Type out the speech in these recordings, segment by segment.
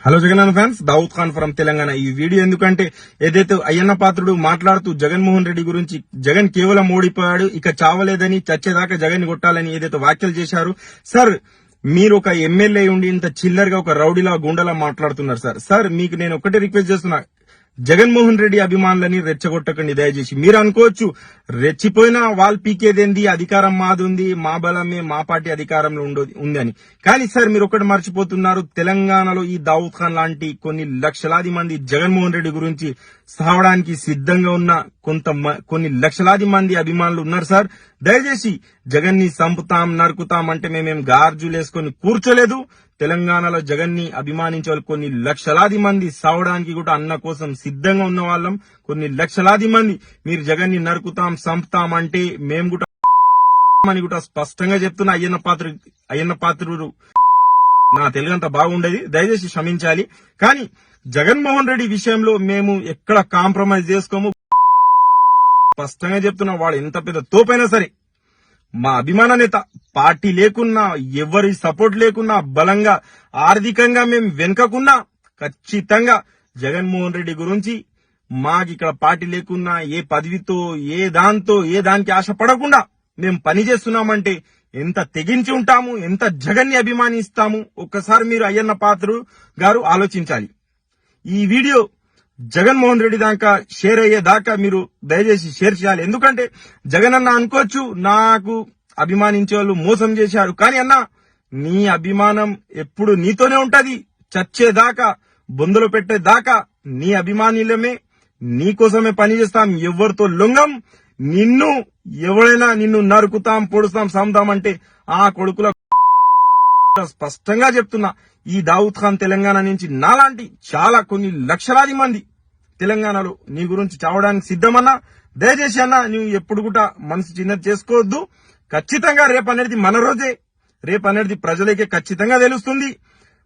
Hello Jagan fans Dawood Khan from Telangana ఈ video ఎందుకంటే ఏదైతే అయ్యన్న పాత్రుడు మాట్లాడుతూ జగన్మోహన్ రెడ్డి గురించి జగన్ కేవలం ఓడిపోయాడు ఇక చావలేదని చచ్చేదాకా జగన్ కొట్టాలని ఏదైతే వ్యాఖ్యలు చేశారు సార్ మీరు ఒక ఎమ్మెల్యే ఉండి ఇంత చిల్లరగా ఒక రౌడీలా గుండెలా మాట్లాడుతున్నారు సార్. సార్ మీకు నేను ఒకటే రిక్వెస్ట్ చేస్తున్నా. జగన్మోహన్ రెడ్డి అభిమానులని రెచ్చగొట్టకండి దయచేసి. మీరు అనుకోవచ్చు రెచ్చిపోయిన వాళ్ళు పీకేదేంది అధికారం మాదుంది మా బలమే మా పార్టీ అధికారంలో ఉండదు ఉందని. కానీ సార్ మీరు ఒకటి మర్చిపోతున్నారు తెలంగాణలో ఈ దావుద్ ఖాన్ లాంటి కొన్ని లక్షలాది మంది జగన్మోహన్ రెడ్డి గురించి సావడానికి సిద్ధంగా ఉన్న కొంత మ- కొన్ని లక్షలాది మంది అభిమానులు ఉన్నారు సార్. దయచేసి జగన్ని సంపుతాం నరుకుతాం అంటే మేమేం గార్జులేసుకొని కూర్చోలేదు. తెలంగాణలో జగన్ని అభిమానించే వాళ్ళు కొన్ని లక్షలాది మంది సావడానికి కూడా అన్న కోసం సిద్ధంగా ఉన్న వాళ్ళం కొన్ని లక్షలాది మంది మీరు జగన్ని నరుకుతాం సంపుతాం అంటే మేము కూడా అని కూడా స్పష్టంగా చెప్తున్న అయ్యన్న పాత్ర అయ్యన్న పాత్రుడు. నా తెలుగు అంత బాగుండేది. దయచేసి క్షమించాలి. కానీ జగన్మోహన్ రెడ్డి విషయంలో మేము ఎక్కడ కాంప్రమైజ్ చేసుకోము. స్పష్టంగా చెప్తున్నా వాడు ఎంత పెద్ద తోపైనా సరే మా అభిమాన నేత పార్టీ లేకున్నా ఎవరి సపోర్ట్ లేకున్నా బలంగా ఆర్థికంగా మేము వెనుకకున్నా ఖచ్చితంగా జగన్మోహన్ రెడ్డి గురించి మాకు ఇక్కడ పార్టీ లేకున్నా ఏ పదవితో ఏ దాంతో ఏ దానికి ఆశ పడకుండా మేము పని చేస్తున్నామంటే ఎంత తెగించి ఉంటాము ఎంత జగన్ని అభిమానిస్తాము ఒక్కసారి మీరు అయ్యన్న పాత్రు గారు ఆలోచించాలి. ఈ వీడియో జగన్మోహన్ రెడ్డి దాకా షేర్ అయ్యే దాకా మీరు దయచేసి షేర్ చేయాలి. ఎందుకంటే జగన్ అన్న అనుకోవచ్చు నాకు అభిమానించే వాళ్ళు మోసం చేశారు. కానీ అన్న నీ అభిమానం ఎప్పుడు నీతోనే ఉంటది. చచ్చేదాకా బొందలు పెట్టేదాకా నీ అభిమానులమే నీ కోసమే పనిచేస్తాం ఎవరితో లొంగం. నిన్ను ఎవరైనా నిన్ను నరుకుతాం పొడుస్తాం సందాం అంటే ఆ కొడుకుల స్పష్టంగా చెప్తున్నా ఈ దావుద్ ఖాన్ తెలంగాణ నుంచి నాలాంటి చాలా కొన్ని లక్షలాది మంది తెలంగాణలో నీ గురించి చావడానికి సిద్ధమన్నా దయచేసి అన్నా నువ్వు ఎప్పుడు కూడా మనసు చిన్నది చేసుకోవద్దు. ఖచ్చితంగా రేపు అనేది మన రోజే. రేపు అనేది ప్రజలకే ఖచ్చితంగా తెలుస్తుంది.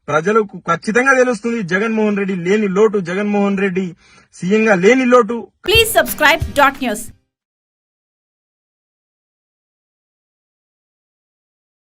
ప్రజలకు ఖచ్చితంగా తెలుస్తుంది జగన్మోహన్ రెడ్డి లేని లోటు జగన్మోహన్ రెడ్డి సీఎంగా లేని లోటు. Please subscribe dot news